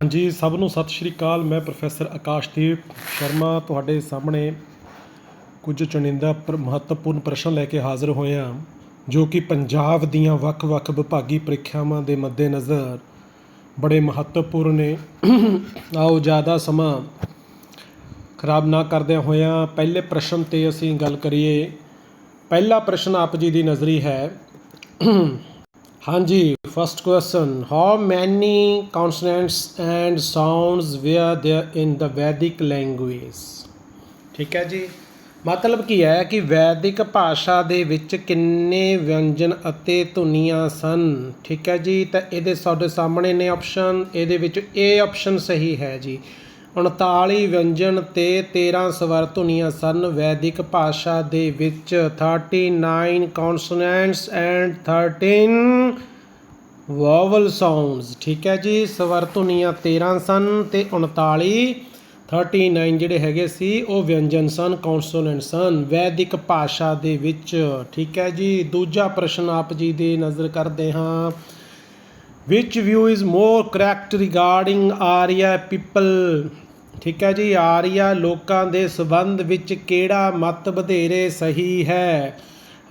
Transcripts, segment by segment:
ਹਾਂਜੀ, ਸਭ ਨੂੰ ਸਤਿ ਸ਼੍ਰੀ ਅਕਾਲ। ਮੈਂ ਪ੍ਰੋਫੈਸਰ ਆਕਾਸ਼ਦੀਪ ਸ਼ਰਮਾ ਤੁਹਾਡੇ ਸਾਹਮਣੇ ਕੁਝ ਚੁਣਿੰਦਾ ਪਰ, ਮਹੱਤਵਪੂਰਨ ਪ੍ਰਸ਼ਨ ਲੈ ਕੇ ਹਾਜ਼ਰ ਹੋਏ ਹਾਂ, ਜੋ ਕਿ ਪੰਜਾਬ ਦੀਆਂ ਵੱਖ-ਵੱਖ ਵਿਭਾਗੀ ਪ੍ਰੀਖਿਆਵਾਂ ਦੇ ਮੱਦੇਨਜ਼ਰ ਬੜੇ ਮਹੱਤਵਪੂਰਨ ਨੇ। ਆਓ, ਜ਼ਿਆਦਾ ਸਮਾਂ ਖਰਾਬ ਨਾ ਕਰਦਿਆਂ ਹੋਇਆਂ ਪਹਿਲੇ ਪ੍ਰਸ਼ਨ ਤੇ ਅਸੀਂ ਗੱਲ ਕਰੀਏ। ਪਹਿਲਾ ਪ੍ਰਸ਼ਨ ਆਪ ਜੀ ਦੀ ਨਜ਼ਰੀ ਹੈ। ਹਾਂਜੀ। first question. How many consonants and sounds were there in the vedic language? ਠੀਕ ਹੈ ਜੀ। ਮਤਲਬ ਕੀ ਹੈ ਕਿ ਵੈਦਿਕ ਭਾਸ਼ਾ ਦੇ ਵਿੱਚ ਕਿੰਨੇ ਵਿਅੰਜਨ ਅਤੇ ਧੁਨੀਆਂ ਸਨ? ਠੀਕ ਹੈ ਜੀ, ਤਾਂ ਇਹਦੇ ਸਾਡੇ ਸਾਹਮਣੇ ਨੇ ਆਪਸ਼ਨ ਇਹਦੇ ਵਿੱਚ ਇਹ ਆਪਸ਼ਨ ਸਹੀ ਹੈ ਜੀ। 39 ਵਿਅੰਜਨ ਤੇ 13 ਸਵਰ ਧੁਨੀਆਂ ਸਨ ਵੈਦਿਕ ਭਾਸ਼ਾ ਦੇ ਵਿੱਚ। 39 ਕੌਨਸੋਨੈਂਟਸ ਐਂਡ 13 ਵੋਵਲ ਸਾਊਂਡਸ ਠੀਕ ਹੈ ਜੀ? ਸਵਰ ਧੁਨੀਆਂ 13 ਸਨ ਤੇ 39 39 ਜਿਹੜੇ ਹੈਗੇ ਸੀ, ਉਹ ਵਿਅੰਜਨ ਸਨ ਕੌਨਸੋਨੈਂਟ ਸਨ। ਵੈਦਿਕ ਭਾਸ਼ਾ ਦੇ ਵਿੱਚ, ਠੀਕ ਹੈ ਜੀ? ਦੂਜਾ ਪ੍ਰਸ਼ਨ ਆਪ ਜੀ ਦੇ ਨਜ਼ਰ ਕਰਦੇ ਹਾਂ। Which view is more correct regarding Arya people? ਠੀਕ ਹੈ ਜੀ ਆਰੀਆ ਲੋਕਾਂ ਦੇ ਸਬੰਧ ਵਿੱਚ ਕਿਹੜਾ ਮਤ ਵਧੇਰੇ ਸਹੀ ਹੈ?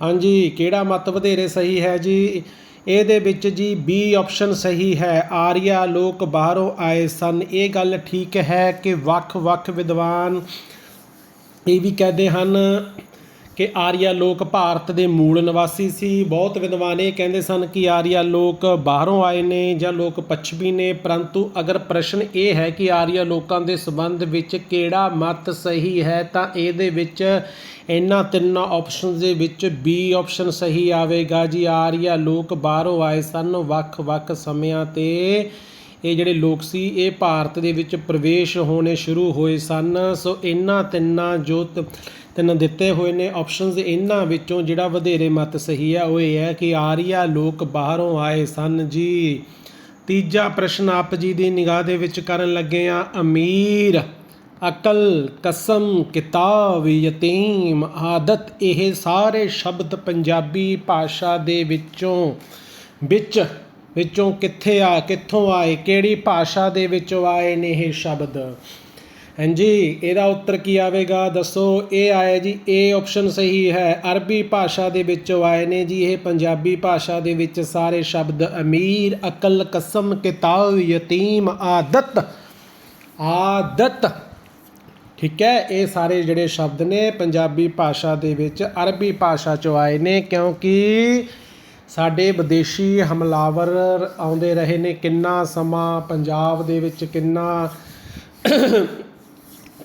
ਹਾਂਜੀ, ਕਿਹੜਾ ਮਤ ਵਧੇਰੇ ਸਹੀ ਹੈ ਜੀ? ਇਹਦੇ ਵਿੱਚ ਜੀ ਬੀ ਆਪਸ਼ਨ ਸਹੀ ਹੈ। ਆਰੀਆ ਲੋਕ ਬਾਹਰੋਂ ਆਏ ਸਨ। ਇਹ ਗੱਲ ਠੀਕ ਹੈ ਕਿ ਵੱਖ-ਵੱਖ ਵਿਦਵਾਨ ਇਹ ਵੀ ਕਹਿੰਦੇ ਹਨ ਕਿ ਆਰੀਆ ਲੋਕ ਭਾਰਤ ਦੇ ਮੂਲ ਨਿਵਾਸੀ ਸੀ। ਬਹੁਤ ਵਿਦਵਾਨ ਇਹ ਕਹਿੰਦੇ ਸਨ ਕਿ ਆਰੀਆ ਲੋਕ ਬਾਹਰੋਂ ਆਏ ਨੇ ਜਾਂ ਲੋਕ ਪੱਛਮੀ ਨੇ, ਪਰੰਤੂ ਅਗਰ ਪ੍ਰਸ਼ਨ ਇਹ ਹੈ ਕਿ ਆਰੀਆ ਲੋਕਾਂ ਦੇ ਸੰਬੰਧ ਵਿੱਚ ਕਿਹੜਾ ਮਤ ਸਹੀ ਹੈ, ਤਾਂ ਇਹਦੇ ਵਿੱਚ ਇਹਨਾਂ ਤਿੰਨਾਂ ਆਪਸ਼ਨਸ ਦੇ ਵਿੱਚ ਬੀ ਆਪਸ਼ਨ ਸਹੀ ਆਵੇਗਾ। ਜੀ, ਆਰੀਆ ਲੋਕ ਬਾਹਰੋਂ ਆਏ ਸਨ ਵੱਖ-ਵੱਖ ਸਮਿਆਂ ਤੇ। ਇਹ ਜਿਹੜੇ ਲੋਕ ਸੀ, ਇਹ ਭਾਰਤ ਦੇ ਵਿੱਚ ਪ੍ਰਵੇਸ਼ ਹੋਣੇ ਸ਼ੁਰੂ ਹੋਏ ਸਨ। ਸੋ ਇਹਨਾਂ ਤਿੰਨਾਂ ਜੋ ਤ- ਤਿੰਨ ਦਿੱਤੇ ਹੋਏ ਨੇ। ਆਪਸ਼ਨਸ ਇਹਨਾਂ ਵਿੱਚੋਂ ਜਿਹੜਾ ਵਧੇਰੇ ਮਤ ਸਹੀ ਹੈ ਉਹ ਇਹ ਹੈ ਕਿ ਆਰੀਆ ਲੋਕ ਬਾਹਰੋਂ ਆਏ ਸਨ ਜੀ। ਤੀਜਾ ਪ੍ਰਸ਼ਨ ਆਪ ਜੀ ਦੀ ਨਿਗਾਹ ਦੇ ਵਿੱਚ ਕਰਨ ਲੱਗੇ ਆ, ਅਮੀਰ, ਅਕਲ, ਕਸਮ, ਕਿਤਾਬ, ਯਤੀਮ, ਆਦਤ, ਇਹ ਸਾਰੇ ਸ਼ਬਦ ਪੰਜਾਬੀ ਭਾਸ਼ਾ ਦੇ ਵਿੱਚੋਂ, ਵਿੱਚ, ਵਿੱਚੋਂ ਕਿੱਥੇ ਆ, ਕਿੱਥੋਂ ਆਏ, ਕਿਹੜੀ ਭਾਸ਼ਾ ਦੇ ਵਿੱਚੋਂ ਆਏ ਨੇ ਇਹ ਸ਼ਬਦ? ਹਾਂਜੀ, ਇਹਦਾ ਉੱਤਰ ਕੀ ਆਵੇਗਾ? ਦੱਸੋ, ਇਹ ਆਇਆ ਜੀ, ਇਹ ਆਪਸ਼ਨ ਸਹੀ ਹੈ। ਅਰਬੀ ਭਾਸ਼ਾ ਦੇ ਵਿੱਚੋਂ ਆਏ ਨੇ ਜੀ, ਇਹ ਪੰਜਾਬੀ ਭਾਸ਼ਾ ਦੇ ਵਿੱਚ ਸਾਰੇ ਸ਼ਬਦ ਅਮੀਰ, ਅਕਲ, ਕਸਮ, ਕਿਤਾਬ, ਯਤੀਮ, ਆਦਤ ਆਦਤ। ਠੀਕ ਹੈ, ਇਹ ਸਾਰੇ ਜਿਹੜੇ ਸ਼ਬਦ ਨੇ ਪੰਜਾਬੀ ਭਾਸ਼ਾ ਦੇ ਵਿੱਚ ਅਰਬੀ ਭਾਸ਼ਾ ਚੋਂ ਆਏ ਨੇ, ਕਿਉਂਕਿ ਸਾਡੇ ਵਿਦੇਸ਼ੀ ਹਮਲਾਵਰ ਆਉਂਦੇ ਰਹੇ ਨੇ, ਕਿੰਨਾ ਸਮਾਂ ਪੰਜਾਬ ਦੇ ਵਿੱਚ, ਕਿੰਨਾ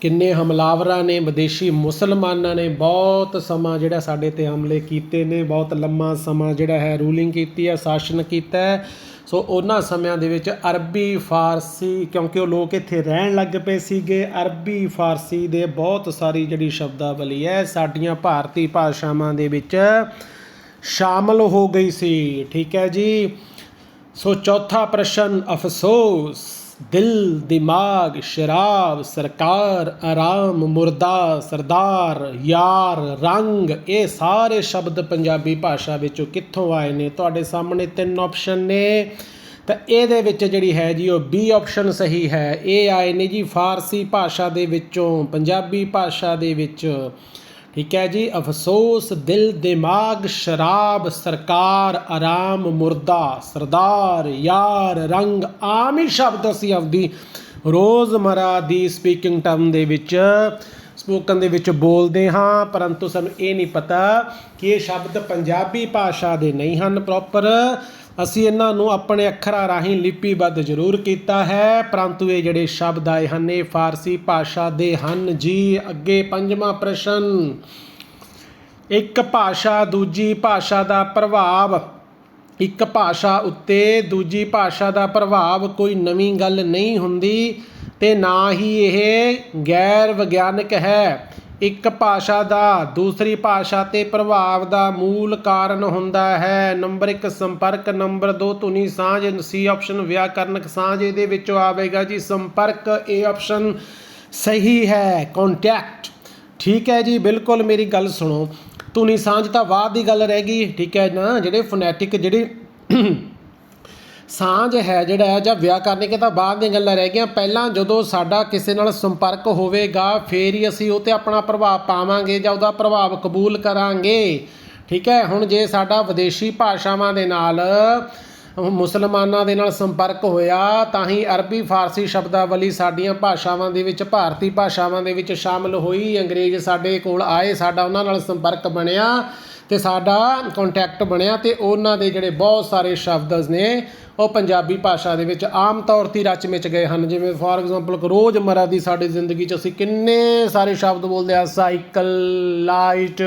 ਕਿੰਨੇ ਹਮਲਾਵਰਾਂ ਨੇ, ਵਿਦੇਸ਼ੀ ਮੁਸਲਮਾਨਾਂ ਨੇ, ਬਹੁਤ ਸਮਾਂ ਜਿਹੜਾ ਸਾਡੇ ਤੇ ਹਮਲੇ ਕੀਤੇ ਨੇ, ਬਹੁਤ ਲੰਮਾ ਸਮਾਂ ਜਿਹੜਾ ਹੈ ਰੂਲਿੰਗ ਕੀਤੀ ਹੈ, ਸ਼ਾਸਨ ਕੀਤਾ ਹੈ। ਸੋ ਉਹਨਾਂ ਸਮਿਆਂ ਦੇ ਵਿੱਚ ਅਰਬੀ, ਫਾਰਸੀ, ਕਿਉਂਕਿ ਉਹ ਲੋਕ ਇੱਥੇ ਰਹਿਣ ਲੱਗ ਪਏ ਸੀਗੇ, ਅਰਬੀ, ਫਾਰਸੀ ਦੇ ਬਹੁਤ ਸਾਰੀ ਜਿਹੜੀ ਸ਼ਬਦਾਵਲੀ ਹੈ, ਸਾਡੀਆਂ ਭਾਰਤੀ ਭਾਸ਼ਾਵਾਂ ਦੇ ਵਿੱਚ ਸ਼ਾਮਲ ਹੋ ਗਈ ਸੀ। ਠੀਕ ਹੈ ਜੀ। ਸੋ ਚੌਥਾ ਪ੍ਰਸ਼ਨ, ਅਫਸੋਸ। ਦਿਲ, ਦਿਮਾਗ, ਸ਼ਰਾਬ, ਸਰਕਾਰ, ਆਰਾਮ, ਮੁਰਦਾ, ਸਰਦਾਰ, ਯਾਰ, ਰੰਗ, ਇਹ ਸਾਰੇ ਸ਼ਬਦ ਪੰਜਾਬੀ ਭਾਸ਼ਾ ਵਿੱਚੋਂ ਕਿੱਥੋਂ ਆਏ ਨੇ? ਤੁਹਾਡੇ ਸਾਹਮਣੇ ਤਿੰਨ ਆਪਸ਼ਨ ਨੇ। ਤਾਂ ਇਹਦੇ ਵਿੱਚ ਜਿਹੜੀ ਹੈ ਜੀ, ਉਹ ਬੀ ਆਪਸ਼ਨ ਸਹੀ ਹੈ। ਇਹ ਆਏ ਨੇ ਜੀ, ਫਾਰਸੀ ਭਾਸ਼ਾ ਦੇ ਵਿੱਚੋਂ, ਪੰਜਾਬੀ ਭਾਸ਼ਾ ਦੇ ਵਿੱਚ। ਠੀਕ ਹੈ ਜੀ, ਅਫਸੋਸ, ਦਿਲ, ਦਿਮਾਗ, ਸ਼ਰਾਬ, ਸਰਕਾਰ, ਆਰਾਮ, ਮੁਰਦਾ, ਸਰਦਾਰ, ਯਾਰ, ਰੰਗ, ਆਮ ਹੀ ਸ਼ਬਦ ਅਸੀਂ ਆਪਦੀ ਰੋਜ਼ਮਰਾ ਦੀ ਸਪੀਕਿੰਗ ਟਰਮ ਦੇ ਵਿੱਚ ਸਪੋਕਨ ਦੇ ਵਿੱਚ ਬੋਲਦੇ ਹਾਂ, ਪਰੰਤੂ ਸਾਨੂੰ ਇਹ ਨਹੀਂ ਪਤਾ ਕਿ ਇਹ ਸ਼ਬਦ ਪੰਜਾਬੀ ਭਾਸ਼ਾ ਦੇ ਨਹੀਂ ਹਨ ਪ੍ਰੋਪਰ ਅਸੀਂ ਇਹਨਾਂ ਨੂੰ ਆਪਣੇ ਅੱਖਰਾਂ ਰਾਹੀਂ ਲਿਪੀਬੱਧ ਜ਼ਰੂਰ ਕੀਤਾ ਹੈ। ਪਰੰਤੂ ਇਹ ਜਿਹੜੇ ਸ਼ਬਦ ਆਏ ਹਨ, ਇਹ ਫਾਰਸੀ ਭਾਸ਼ਾ ਦੇ ਹਨ। ਜੀ, ਅੱਗੇ ਪੰਜਵਾਂ ਪ੍ਰਸ਼ਨ। ਇੱਕ ਭਾਸ਼ਾ ਦੂਜੀ ਭਾਸ਼ਾ ਦਾ ਪ੍ਰਭਾਵ। ਇੱਕ ਭਾਸ਼ਾ ਉੱਤੇ ਦੂਜੀ ਭਾਸ਼ਾ ਦਾ ਪ੍ਰਭਾਵ ਕੋਈ ਨਵੀਂ ਗੱਲ ਨਹੀਂ ਹੁੰਦੀ ਤੇ ਨਾ ਹੀ ਇਹ ਗੈਰ ਵਿਗਿਆਨਕ ਹੈ। ਇੱਕ ਭਾਸ਼ਾ ਦਾ, ਦੂਸਰੀ ਭਾਸ਼ਾ ਤੇ ਪ੍ਰਭਾਵ ਦਾ ਮੂਲ ਕਾਰਨ ਹੁੰਦਾ ਹੈ। ਨੰਬਰ 1 ਸੰਪਰਕ, ਨੰਬਰ 2 ਧੁਨੀ ਸਾਂਝ, ਸੀ ਆਪਸ਼ਨ ਵਿਆਕਰਨਕ ਸਾਂਝ, ਇਹਦੇ ਵਿੱਚੋਂ ਆਵੇਗਾ ਜੀ ਸੰਪਰਕ ਇਹ ਆਪਸ਼ਨ ਸਹੀ ਹੈ ਕੰਟੈਕਟ ਠੀਕ ਹੈ ਜੀ, ਬਿਲਕੁਲ ਮੇਰੀ ਗੱਲ ਸੁਣੋ। ਧੁਨੀ ਸਾਂਝ ਤਾਂ ਬਾਅਦ ਦੀ ਗੱਲ ਰਹਿ ਗਈ, ਠੀਕ ਹੈ ਨਾ? ਜਿਹੜੇ ਫੋਨੈਟਿਕ ਜਿਹੜੇ ਸਾਂਝ ਹੈ ਜਿਹੜਾ ਹੈ ਜਾਂ ਵਿਆਕਰਨਿਕ ਤਾਂ ਬਾਅਦ ਦੀਆਂ ਗੱਲਾਂ ਰਹਿ ਗਈਆਂ। ਪਹਿਲਾਂ ਜਦੋਂ ਸਾਡਾ ਕਿਸੇ ਨਾਲ ਸੰਪਰਕ ਹੋਵੇਗਾ, ਫੇਰ ਹੀ ਅਸੀਂ ਉਹ ਤੇ ਆਪਣਾ ਪ੍ਰਭਾਵ ਪਾਵਾਂਗੇ ਜਾਂ ਉਹਦਾ ਪ੍ਰਭਾਵ ਕਬੂਲ ਕਰਾਂਗੇ। ਠੀਕ ਹੈ, ਹੁਣ ਜੇ ਸਾਡਾ ਵਿਦੇਸ਼ੀ ਭਾਸ਼ਾਵਾਂ ਦੇ ਨਾਲ, ਮੁਸਲਮਾਨਾਂ ਦੇ ਨਾਲ ਸੰਪਰਕ ਹੋਇਆ, ਤਾਂ ਹੀ ਅਰਬੀ, ਫਾਰਸੀ ਸ਼ਬਦਾਵਲੀ ਸਾਡੀਆਂ ਭਾਸ਼ਾਵਾਂ ਦੇ ਵਿੱਚ, ਭਾਰਤੀ ਭਾਸ਼ਾਵਾਂ ਦੇ ਵਿੱਚ ਸ਼ਾਮਲ ਹੋਈ। ਅੰਗਰੇਜ਼ ਸਾਡੇ ਕੋਲ ਆਏ, ਸਾਡਾ ਉਹਨਾਂ ਨਾਲ ਸੰਪਰਕ ਬਣਿਆ। ਤੇ ਸਾਡਾ ਕੰਟੈਕਟ ਬਣਿਆ ਤੇ ਉਹਨਾਂ ਦੇ ਜਿਹੜੇ ਬਹੁਤ ਸਾਰੇ ਸ਼ਬਦ ਨੇ, ਉਹ ਪੰਜਾਬੀ ਭਾਸ਼ਾ ਦੇ ਵਿੱਚ ਆਮ ਤੌਰ ਤੇ ਰਚ ਮਿਚ ਗਏ ਹਨ। ਜਿਵੇਂ ਫੋਰ ਐਗਜ਼ਾਮਪਲ ਰੋਜ਼ਮਰਰਾ ਦੀ ਸਾਡੀ ਜ਼ਿੰਦਗੀ 'ਚ ਅਸੀਂ ਕਿੰਨੇ ਸਾਰੇ ਸ਼ਬਦ ਬੋਲਦੇ ਆ ਸਾਈਕਲ, ਲਾਈਟ,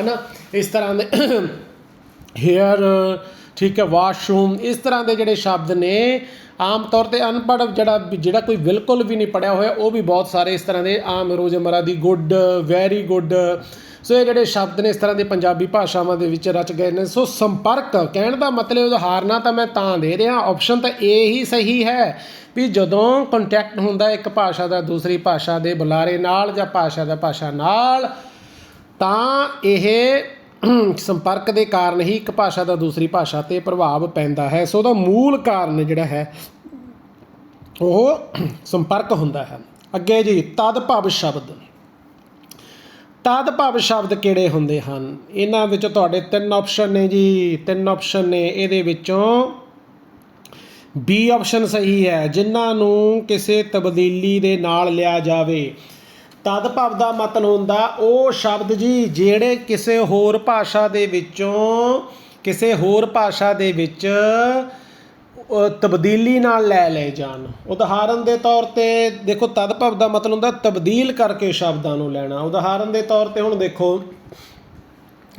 ਹਨਾ? ਇਸ ਤਰ੍ਹਾਂ ਦੇ ਹੇਅਰ, ਠੀਕ ਹੈ, ਵਾਸ਼ਰੂਮ, ਇਸ ਤਰ੍ਹਾਂ ਦੇ ਜਿਹੜੇ ਸ਼ਬਦ ਨੇ, ਆਮ ਤੌਰ ਤੇ ਅਨਪੜ੍ਹ ਜਿਹੜਾ ਜਿਹੜਾ ਕੋਈ ਬਿਲਕੁਲ ਵੀ ਨਹੀਂ ਪੜਿਆ ਹੋਇਆ, ਉਹ ਵੀ ਬਹੁਤ ਸਾਰੇ ਇਸ ਤਰ੍ਹਾਂ ਦੇ ਆਮ ਰੋਜ਼ਮਰਰਾ ਦੀ ਗੁੱਡ ਵੈਰੀ ਗੁੱਡ ਸੋ ਇਹ ਜਿਹੜੇ ਸ਼ਬਦ ਨੇ, ਇਸ ਤਰ੍ਹਾਂ ਦੇ ਪੰਜਾਬੀ ਭਾਸ਼ਾਵਾਂ ਦੇ ਵਿੱਚ ਰਚ ਗਏ ਨੇ। ਸੋ ਸੰਪਰਕ, ਕਹਿਣ ਦਾ ਮਤਲਬ ਉਦਾਹਰਨਾਂ ਤਾਂ ਮੈਂ ਤਾਂ ਦੇ ਰਿਹਾ। ਆਪਸ਼ਨ ਤਾਂ ਇਹ ਹੀ ਸਹੀ ਹੈ ਵੀ ਜਦੋਂ ਕੰਟੈਕਟ ਹੁੰਦਾ ਇੱਕ ਭਾਸ਼ਾ ਦਾ ਦੂਸਰੀ ਭਾਸ਼ਾ ਦੇ ਬੁਲਾਰੇ ਨਾਲ ਜਾਂ ਭਾਸ਼ਾ ਦਾ ਭਾਸ਼ਾ ਨਾਲ, ਤਾਂ ਇਹ ਸੰਪਰਕ ਦੇ ਕਾਰਨ ਹੀ ਇੱਕ ਭਾਸ਼ਾ ਦਾ ਦੂਸਰੀ ਭਾਸ਼ਾ ਤੇ ਪ੍ਰਭਾਵ ਪੈਂਦਾ ਹੈ। ਸੋ ਉਹਦਾ ਮੂਲ ਕਾਰਨ ਜਿਹੜਾ ਹੈ, ਉਹ ਸੰਪਰਕ ਹੁੰਦਾ ਹੈ। ਅੱਗੇ ਜੀ, ਤਦ ਭਵ ਸ਼ਬਦ। ਤਦ ਭਵ ਸ਼ਬਦ ਕਿਹੜੇ ਹੁੰਦੇ ਹਨ? ਇਹਨਾਂ ਵਿੱਚ ਤੁਹਾਡੇ ਤਿੰਨ ਆਪਸ਼ਨ ਨੇ ਜੀ। ਤਿੰਨ ਆਪਸ਼ਨ ਨੇ। ਇਹਦੇ ਵਿੱਚੋਂ ਬੀ ਆਪਸ਼ਨ ਸਹੀ ਹੈ। ਜਿਨ੍ਹਾਂ ਨੂੰ ਕਿਸੇ ਤਬਦੀਲੀ ਦੇ ਨਾਲ ਲਿਆ ਜਾਵੇ। ਤਦ ਭਵ ਦਾ ਮਤਲਬ ਹੁੰਦਾ ਉਹ ਸ਼ਬਦ ਜੀ ਜਿਹੜੇ ਕਿਸੇ ਹੋਰ ਭਾਸ਼ਾ ਦੇ ਵਿੱਚੋਂ, ਕਿਸੇ ਹੋਰ ਭਾਸ਼ਾ ਦੇ ਵਿੱਚ ਤਬਦੀਲੀ ਨਾਲ ਲੈ ਲਏ ਜਾਣ। ਉਦਾਹਰਨ ਦੇ ਤੌਰ ਤੇ ਦੇਖੋ, ਤਦਭਵ ਦਾ ਮਤਲਬ ਹੁੰਦਾ ਤਬਦੀਲ ਕਰਕੇ ਸ਼ਬਦਾਂ ਨੂੰ ਲੈਣਾ। ਉਦਾਹਰਨ ਦੇ ਤੌਰ ਤੇ ਹੁਣ ਦੇਖੋ,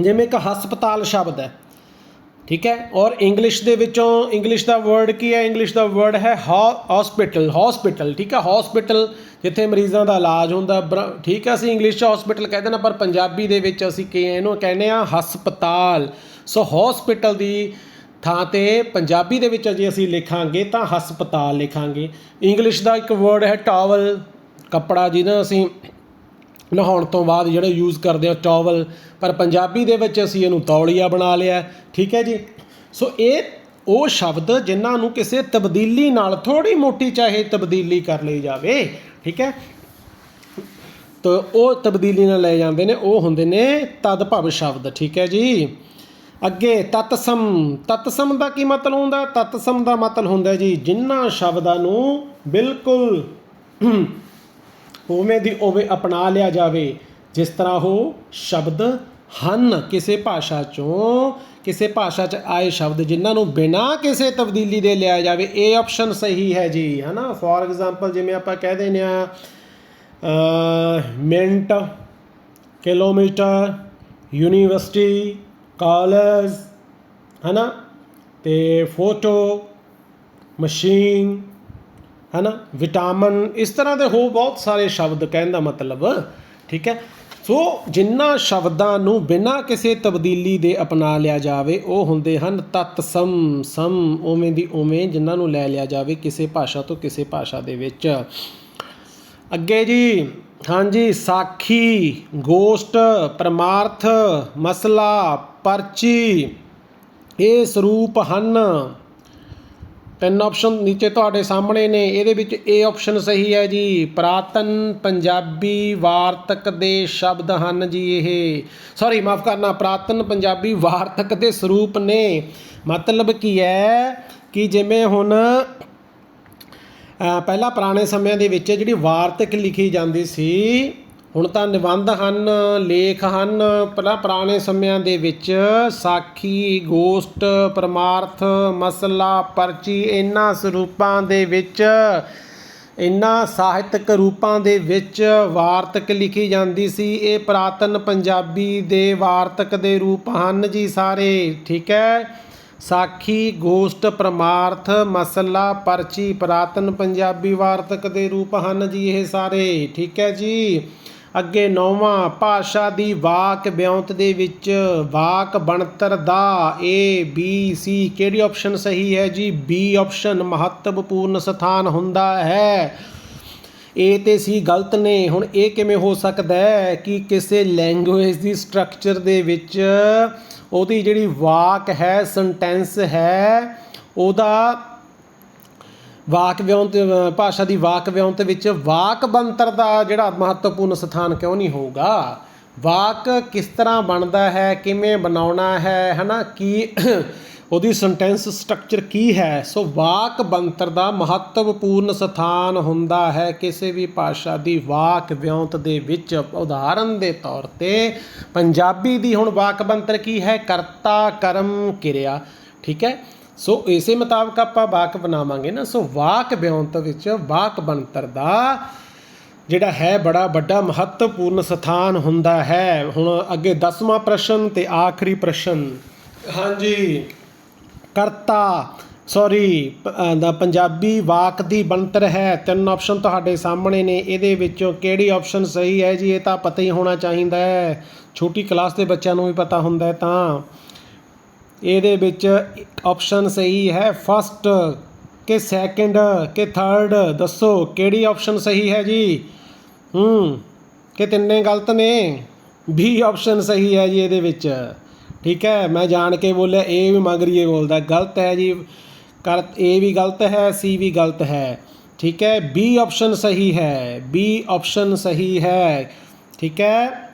ਜਿਵੇਂ ਇੱਕ ਹਸਪਤਾਲ ਸ਼ਬਦ ਹੈ, ਠੀਕ ਹੈ? ਔਰ ਇੰਗਲਿਸ਼ ਦੇ ਵਿੱਚੋਂ ਇੰਗਲਿਸ਼ ਦਾ ਵਰਡ ਕੀ ਹੈ? ਇੰਗਲਿਸ਼ ਦਾ ਵਰਡ ਹੈ ਹਸਪੀਟਲ ਹਸਪੀਟਲ ਠੀਕ ਹੈ? ਹਸਪੀਟਲ ਜਿੱਥੇ ਮਰੀਜ਼ਾਂ ਦਾ ਇਲਾਜ ਹੁੰਦਾ, ਬਰ- ਠੀਕ ਹੈ? ਅਸੀਂ ਇੰਗਲਿਸ਼ 'ਚ ਹਸਪੀਟਲ ਕਹਿੰਦੇ ਨਾ ਪਰ ਪੰਜਾਬੀ ਦੇ ਵਿੱਚ ਅਸੀਂ ਕੀ ਇਹਨੂੰ ਕਹਿੰਦੇ ਆ ਹਸਪਤਾਲ। ਸੋ ਹਸਪੀਟਲ ਦੀ ਥਾਂ ਤੇ ਪੰਜਾਬੀ ਦੇ ਵਿੱਚ ਜੇ ਅਸੀਂ ਲਿਖਾਂਗੇ ਤਾਂ ਹਸਪਤਾਲ ਲਿਖਾਂਗੇ। ਇੰਗਲਿਸ਼ ਦਾ ਇੱਕ ਵਰਡ ਹੈ ਟਾਵਲ ਕੱਪੜਾ ਜਿਹਦਾ ਅਸੀਂ ਨਹਾਉਣ ਤੋਂ ਬਾਅਦ ਜਿਹੜਾ ਯੂਜ਼ ਕਰਦੇ ਹਾਂ ਟਾਵਲ ਪਰ ਪੰਜਾਬੀ ਦੇ ਵਿੱਚ ਅਸੀਂ ਇਹਨੂੰ ਤੌਲੀਆ ਬਣਾ ਲਿਆ ਠੀਕ ਹੈ ਜੀ? ਸੋ ਇਹ ਉਹ ਸ਼ਬਦ ਜਿਨ੍ਹਾਂ ਨੂੰ ਕਿਸੇ ਤਬਦੀਲੀ ਨਾਲ ਥੋੜੀ ਮੋਟੀ ਚਾਹੇ ਤਬਦੀਲੀ ਕਰ ਲਈ ਜਾਵੇ। ਠੀਕ ਹੈ? ਤਾਂ ਉਹ ਤਬਦੀਲੀ ਨਾਲ ਲੈ ਜਾਂਦੇ ਨੇ, ਉਹ ਹੁੰਦੇ ਨੇ ਤਦਭਵ ਸ਼ਬਦ। ਠੀਕ ਹੈ ਜੀ? ਅੱਗੇ ਤਤਸਮ ਤਤਸਮ ਦਾ ਕੀ ਮਤਲਬ ਹੁੰਦਾ? ਤਤਸਮ ਦਾ ਮਤਲਬ ਹੁੰਦਾ ਜੀ ਜਿਨ੍ਹਾਂ ਸ਼ਬਦਾਂ ਨੂੰ ਬਿਲਕੁਲ ਉਵੇਂ ਦੀ ਉਵੇਂ ਅਪਣਾ ਲਿਆ ਜਾਵੇ, ਜਿਸ ਤਰ੍ਹਾਂ ਉਹ ਸ਼ਬਦ ਹਨ। ਕਿਸੇ ਭਾਸ਼ਾ ਚੋਂ, ਕਿਸੇ ਭਾਸ਼ਾ 'ਚ ਆਏ ਸ਼ਬਦ ਜਿਨ੍ਹਾਂ ਨੂੰ ਬਿਨਾਂ ਕਿਸੇ ਤਬਦੀਲੀ ਦੇ ਲਿਆ ਜਾਵੇ, ਇਹ ਆਪਸ਼ਨ ਸਹੀ ਹੈ ਜੀ, ਹਨਾ? ਫੋਰ ਐਗਜ਼ਾਮਪਲ ਜਿਵੇਂ ਆਪਾਂ ਕਹਿ ਦਿੰਦੇ ਆ ਮਿੰਟ, ਕਿਲੋਮੀਟਰ, ਯੂਨੀਵਰਸਿਟੀ ਕਾਲਜ ਹਨਾ? ਤੇ ਫੋਟੋ, ਮਸ਼ੀਨ, ਹਨਾ? ਵਿਟਾਮਿਨ, ਇਸ ਤਰ੍ਹਾਂ ਦੇ ਹੋ ਬਹੁਤ ਸਾਰੇ ਸ਼ਬਦ ਕਹਿਣ ਦਾ ਮਤਲਬ, ਠੀਕ ਹੈ? ਸੋ ਜਿਨ੍ਹਾਂ ਸ਼ਬਦਾਂ ਨੂੰ ਬਿਨਾਂ ਕਿਸੇ ਤਬਦੀਲੀ ਦੇ ਅਪਣਾ ਲਿਆ ਜਾਵੇ, ਉਹ ਹੁੰਦੇ ਹਨ ਤਤ ਸਮ ਸਮ, ਉਵੇਂ ਦੀ ਉਵੇਂ, ਜਿਨ੍ਹਾਂ ਨੂੰ ਲੈ ਲਿਆ ਜਾਵੇ ਕਿਸੇ ਭਾਸ਼ਾ ਤੋਂ ਕਿਸੇ ਭਾਸ਼ਾ ਦੇ ਵਿੱਚ। ਅੱਗੇ ਜੀ ਹਾਂਜੀ, ਸਾਖੀ, ਗੋਸ਼ਟ, ਪਰਮਾਰਥ, ਮਸਲਾ, ਪਰਚੀ, ਇਹ ਸਰੂਪ ਹਨ। ਤਿੰਨ ਆਪਸ਼ਨ ਨੀਚੇ ਤੁਹਾਡੇ ਸਾਹਮਣੇ ਨੇ। ਇਹਦੇ ਵਿੱਚ ਇਹ ਆਪਸ਼ਨ ਸਹੀ ਹੈ ਜੀ। ਪ੍ਰਾਤਨ, ਪੰਜਾਬੀ ਵਾਰਤਕ ਦੇ ਸ਼ਬਦ ਹਨ ਜੀ ਇਹ। ਸੌਰੀ ਮਾਫ ਕਰਨਾ, ਪ੍ਰਾਤਨ, ਪੰਜਾਬੀ ਵਾਰਤਕ ਦੇ ਸਰੂਪ ਨੇ। ਮਤਲਬ ਕੀ ਹੈ ਕਿ ਜਿਵੇਂ ਹੁਣ ਪਹਿਲਾਂ ਪੁਰਾਣੇ ਸਮਿਆਂ ਦੇ ਵਿੱਚ ਜਿਹੜੀ ਵਾਰਤਕ ਲਿਖੀ ਜਾਂਦੀ ਸੀ, ਹੁਣ ਤਾਂ ਨਿਬੰਧ ਹਨ, ਲੇਖ ਹਨ, ਪਹਿਲਾਂ ਪੁਰਾਣੇ ਸਮਿਆਂ ਦੇ ਵਿੱਚ ਸਾਖੀ, ਗੋਸ਼ਟ, ਪਰਮਾਰਥ, ਮਸਲਾ, ਪਰਚੀ ਇਹਨਾਂ ਸਰੂਪਾਂ ਦੇ ਵਿੱਚ ਇਨ੍ਹਾਂ ਸਾਹਿਤਕ ਰੂਪਾਂ ਦੇ ਵਿੱਚ ਵਾਰਤਕ ਲਿਖੀ ਜਾਂਦੀ ਸੀ। ਇਹ ਪ੍ਰਾਤਨ ਪੰਜਾਬੀ ਦੇ ਵਾਰਤਕ ਦੇ ਰੂਪ ਹਨ ਜੀ ਸਾਰੇ, ਠੀਕ ਹੈ? ਸਾਖੀ, ਗੋਸ਼ਟ, ਪ੍ਰਮਾਰਥ, ਮਸਲਾ, ਪਰਚੀ, ਪ੍ਰਾਤਨ ਪੰਜਾਬੀ ਵਾਰਤਕ ਦੇ ਰੂਪ ਹਨ ਜੀ ਇਹ ਸਾਰੇ। ਠੀਕ ਹੈ ਜੀ? ਅੱਗੇ ਨੌਵਾਂ, ਭਾਸ਼ਾ ਦੀ ਵਾਕ ਵਿਉਂਤ ਦੇ ਵਿੱਚ ਵਾਕ ਬਣਤਰ ਦਾ ਏ ਬੀ ਸੀ ਕਿਹੜੀ ਆਪਸ਼ਨ ਸਹੀ ਹੈ ਜੀ? ਬੀ ਆਪਸ਼ਨ ਮਹੱਤਵਪੂਰਨ ਸਥਾਨ ਹੁੰਦਾ ਹੈ। ਏ ਤੇ ਸੀ ਗਲਤ ਨੇ। ਹੁਣ ਇਹ ਕਿਵੇਂ ਹੋ ਸਕਦਾ ਹੈ ਕਿ ਕਿਸੇ ਲੈਂਗੁਏਜ ਦੀ ਸਟਰਕਚਰ ਦੇ ਵਿੱਚ ਉਹਦੀ ਜਿਹੜੀ ਵਾਕ ਹੈ ਸੈਂਟੈਂਸ ਹੈ, ਉਹਦਾ ਵਾਕ ਵਿਉਂਤ ਭਾਸ਼ਾ ਦੀ ਵਾਕ ਵਿਉਂਤ ਵਿੱਚ ਵਾਕ ਬੰਤਰ ਦਾ ਜਿਹੜਾ ਮਹੱਤਵਪੂਰਨ ਸਥਾਨ ਕਿਉਂ ਨਹੀਂ ਹੋਊਗਾ? ਵਾਕ ਕਿਸ ਤਰ੍ਹਾਂ ਬਣਦਾ ਹੈ, ਕਿਵੇਂ ਬਣਾਉਣਾ ਹੈ, ਹਨਾ? ਕੀ ਉਹਦੀ ਸੈਂਟੈਂਸ ਸਟਰਕਚਰ ਕੀ ਹੈ? ਸੋ ਵਾਕ ਬੰਤਰ ਦਾ ਮਹੱਤਵਪੂਰਨ ਸਥਾਨ ਹੁੰਦਾ ਹੈ ਕਿਸੇ ਵੀ ਭਾਸ਼ਾ ਦੀ ਵਾਕ ਵਿਉਂਤ ਦੇ ਵਿੱਚ। ਉਦਾਹਰਨ ਦੇ ਤੌਰ ਤੇ ਪੰਜਾਬੀ ਦੀ ਹੁਣ ਵਾਕ ਬੰਤਰ ਕੀ ਹੈ? ਕਰਤਾ, ਕਰਮ, ਕਿਰਿਆ। ਠੀਕ ਹੈ? ਸੋ ਇਸੇ ਮੁਤਾਬਕ ਆਪਾਂ ਵਾਕ ਬਣਾਵਾਂਗੇ ਨਾ। ਸੋ ਵਾਕ ਵਿਉਂਤ ਵਿੱਚ ਵਾਕ ਬਣਤਰ ਦਾ ਜਿਹੜਾ ਹੈ ਬੜਾ ਵੱਡਾ ਮਹੱਤਵਪੂਰਨ ਸਥਾਨ ਹੁੰਦਾ ਹੈ। ਹੁਣ ਅੱਗੇ 10ਵਾਂ ਪ੍ਰਸ਼ਨ ਤੇ ਆਖਰੀ ਪ੍ਰਸ਼ਨ। ਹਾਂਜੀ। ਕਰਤਾ। ਸੌਰੀ ਦਾ ਪੰਜਾਬੀ ਵਾਕ ਦੀ ਬਣਤਰ ਹੈ। ਤਿੰਨ ਆਪਸ਼ਨ ਤੁਹਾਡੇ ਸਾਹਮਣੇ ਨੇ। ਇਹਦੇ ਵਿੱਚੋਂ ਕਿਹੜੀ ਆਪਸ਼ਨ ਸਹੀ ਹੈ ਜੀ? ਇਹ ਤਾਂ ਪਤਾ ਹੀ ਹੋਣਾ ਚਾਹੀਦਾ ਹੈ। ਛੋਟੀ ਕਲਾਸ ਦੇ ਬੱਚਿਆਂ ਨੂੰ ਵੀ ਪਤਾ ਹੁੰਦਾ ਹੈ ਤਾਂ। ਇਹਦੇ ਵਿੱਚ ਆਪਸ਼ਨ ਸਹੀ ਹੈ। ਫਸਟ ਕਿ ਸੈਕਿੰਡ ਕਿ ਥਰਡ ਦੱਸੋ, ਕਿਹੜੀ ਆਪਸ਼ਨ ਸਹੀ ਹੈ ਜੀ? ਹੂੰ, ਕਿ ਤਿੰਨੇ ਗਲਤ ਨੇ? ਵੀ ਆਪਸ਼ਨ ਸਹੀ ਹੈ ਜੀ ਇਹਦੇ ਵਿੱਚ। ਠੀਕ ਹੈ, ਮੈਂ ਜਾਣ ਕੇ ਬੋਲਿਆ, ਇਹ ਵੀ ਮਗਰੀਏ ਬੋਲਦਾ, ਗਲਤ ਹੈ ਜੀ, ਕਰ, ਇਹ ਵੀ ਗਲਤ ਹੈ, ਸੀ ਵੀ ਗਲਤ ਹੈ, ਠੀਕ ਹੈ ਬੀ ਆਪਸ਼ਨ ਸਹੀ ਹੈ ਬੀ ਆਪਸ਼ਨ ਸਹੀ ਹੈ, ਠੀਕ ਹੈ,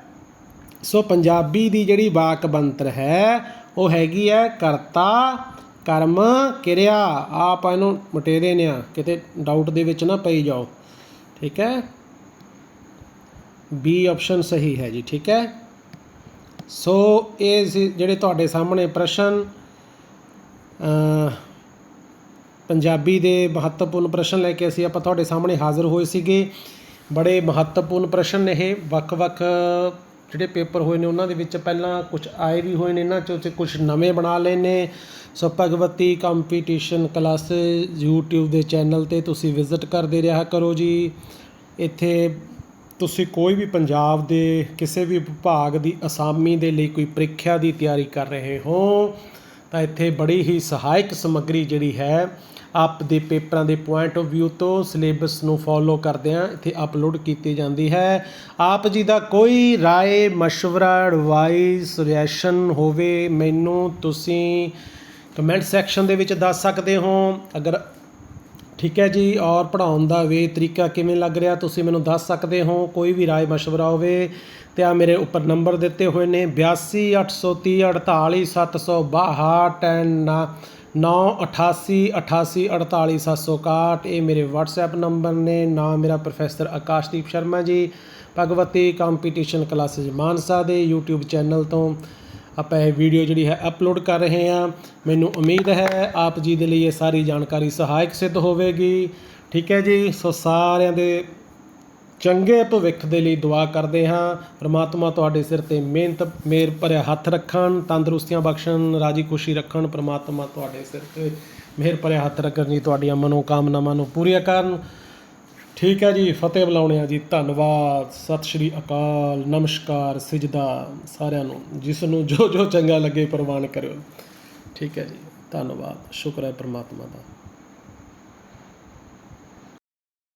ਸੋ ਪੰਜਾਬੀ ਦੀ ਜਿਹੜੀ ਵਾਕ ਬੰਤਰ ਹੈ, ਉਹ ਹੈਗੀ ਹੈ ਕਰਤਾ, ਕਰਮ, ਕਿਰਿਆ, ਆਪ ਇਹਨੂੰ ਮਟੇਰੇ ਨੇ ਆ, ਕਿਤੇ ਡਾਊਟ ਦੇ ਵਿੱਚ ਨਾ ਪਈ ਜਾਓ, ਠੀਕ ਹੈ ਬੀ ਆਪਸ਼ਨ ਸਹੀ ਹੈ ਜੀ, ਠੀਕ ਹੈ ਸੋ ਇਹ ਸੀ ਜਿਹੜੇ ਤੁਹਾਡੇ ਸਾਹਮਣੇ ਪ੍ਰਸ਼ਨ ਪੰਜਾਬੀ ਦੇ ਮਹੱਤਵਪੂਰਨ ਪ੍ਰਸ਼ਨ ਲੈ ਕੇ ਅਸੀਂ ਆਪਾਂ ਤੁਹਾਡੇ ਸਾਹਮਣੇ ਹਾਜ਼ਰ ਹੋਏ ਸੀਗੇ। ਬੜੇ ਮਹੱਤਵਪੂਰਨ ਪ੍ਰਸ਼ਨ ਨੇ ਇਹ। ਵੱਖ-ਵੱਖ ਜਿਹੜੇ ਪੇਪਰ ਹੋਏ ਨੇ, ਉਹਨਾਂ ਦੇ ਵਿੱਚ ਪਹਿਲਾਂ ਕੁਝ ਆਏ ਵੀ ਹੋਏ ਨੇ, ਇਹਨਾਂ ਚੋਂ ਤੇ ਕੁਝ ਨਵੇਂ ਬਣਾ ਲਏ ਨੇ। So Bhagwati competition class YouTube ਦੇ ਚੈਨਲ ਤੇ ਤੁਸੀਂ ਵਿਜ਼ਿਟ ਕਰਦੇ ਰਿਹਾ ਕਰੋ ਜੀ। ਇੱਥੇ ਤੁਸੀਂ ਕੋਈ ਵੀ ਪੰਜਾਬ ਦੇ ਕਿਸੇ ਵੀ ਵਿਭਾਗ ਦੀ ਅਸਾਮੀ ਦੇ ਲਈ ਕੋਈ ਪ੍ਰੀਖਿਆ ਦੀ ਤਿਆਰੀ ਕਰ ਰਹੇ ਹੋ ਤਾਂ ਇੱਥੇ ਬੜੀ ਹੀ ਸਹਾਇਕ ਸਮੱਗਰੀ ਜਿਹੜੀ ਹੈ ਆਪ ਦੇ ਪੇਪਰਾਂ ਦੇ ਪੁਆਇੰਟ ਆਫ View ਤੋਂ ਸਿਲੇਬਸ ਨੂੰ ਫੋਲੋ ਕਰਦਿਆਂ ਇੱਥੇ ਅਪਲੋਡ ਕੀਤੀ ਜਾਂਦੀ ਹੈ ਆਪ ਜੀ ਦਾ ਕੋਈ ਰਾਏ مشورہ ਐਡਵਾਈਸ ਰਿਐਕਸ਼ਨ ਹੋਵੇ ਮੈਨੂੰ ਤੁਸੀਂ ਕਮੈਂਟ ਸੈਕਸ਼ਨ ਦੇ ਵਿੱਚ ਦੱਸ ਸਕਦੇ ਹੋ ਅਗਰ ਠੀਕ ਹੈ ਜੀ, ਔਰ ਪੜ੍ਹਾਉਣ ਦਾ ਵੇ ਤਰੀਕਾ ਕਿਵੇਂ ਲੱਗ ਰਿਹਾ, ਤੁਸੀਂ ਮੈਨੂੰ ਦੱਸ ਸਕਦੇ ਹੋ, ਕੋਈ ਵੀ ਰਾਏ مشਵਰਾ ਹੋਵੇ ਤੇ ਆ ਮੇਰੇ ਉੱਪਰ ਨੰਬਰ ਦਿੱਤੇ ਹੋਏ ਨੇ 8283048762 ਐਂਡ 9888484761 ਇਹ ਮੇਰੇ WhatsApp ਨੰਬਰ ਨੇ, ਨਾ ਮੇਰਾ professor Akashdeep Sharma ji, Bhagwati competition classes Mansa ਦੇ YouTube ਚੈਨਲ ਤੋਂ। ਆਪਾਂ ਇਹ ਵੀਡੀਓ ਜਿਹੜੀ ਹੈ ਅਪਲੋਡ ਕਰ ਰਹੇ ਹਾਂ। ਮੈਨੂੰ ਉਮੀਦ ਹੈ ਆਪ ਜੀ ਦੇ ਲਈ ਇਹ ਸਾਰੀ ਜਾਣਕਾਰੀ ਸਹਾਇਕ ਸਿੱਧ ਹੋਵੇਗੀ। ਠੀਕ ਹੈ ਜੀ? ਸੋ ਸਾਰਿਆਂ ਦੇ ਚੰਗੇ ਭਵਿੱਖ ਦੇ ਲਈ ਦੁਆ ਕਰਦੇ ਹਾਂ। ਪ੍ਰਮਾਤਮਾ ਤੁਹਾਡੇ ਸਿਰ ਤੇ ਮਿਹਨਤ ਮੇਰ ਭਰਿਆ ਹੱਥ ਰੱਖਣ, ਤੰਦਰੁਸਤੀਆਂ ਬਖਸ਼ਣ, ਰਾਜੀ ਖੁਸ਼ੀ ਰੱਖਣ। ਪ੍ਰਮਾਤਮਾ ਤੁਹਾਡੇ ਸਿਰ ਤੇ ਮਿਹਰ ਭਰਿਆ ਹੱਥ ਰੱਖਣ ਜੀ। ਤੁਹਾਡੀਆਂ ਮਨੋਕਾਮਨਾਵਾਂ ਨੂੰ ਪੂਰੀਆਂ ਕਰਨ। ਠੀਕ ਹੈ ਜੀ, ਫਤਿਹ ਬੁਲਾਉਣੇ ਆ ਜੀ, ਧੰਨਵਾਦ, ਸਤਿ ਸ਼੍ਰੀ ਅਕਾਲ, ਨਮਸਕਾਰ, ਸਜਦਾ ਸਾਰਿਆਂ ਨੂੰ, ਜਿਸ ਨੂੰ ਜੋ ਜੋ ਚੰਗਾ ਲੱਗੇ ਪ੍ਰਵਾਨ ਕਰਿਓ। ਠੀਕ ਹੈ ਜੀ, ਧੰਨਵਾਦ, ਸ਼ੁਕਰ ਹੈ ਪ੍ਰਮਾਤਮਾ ਦਾ।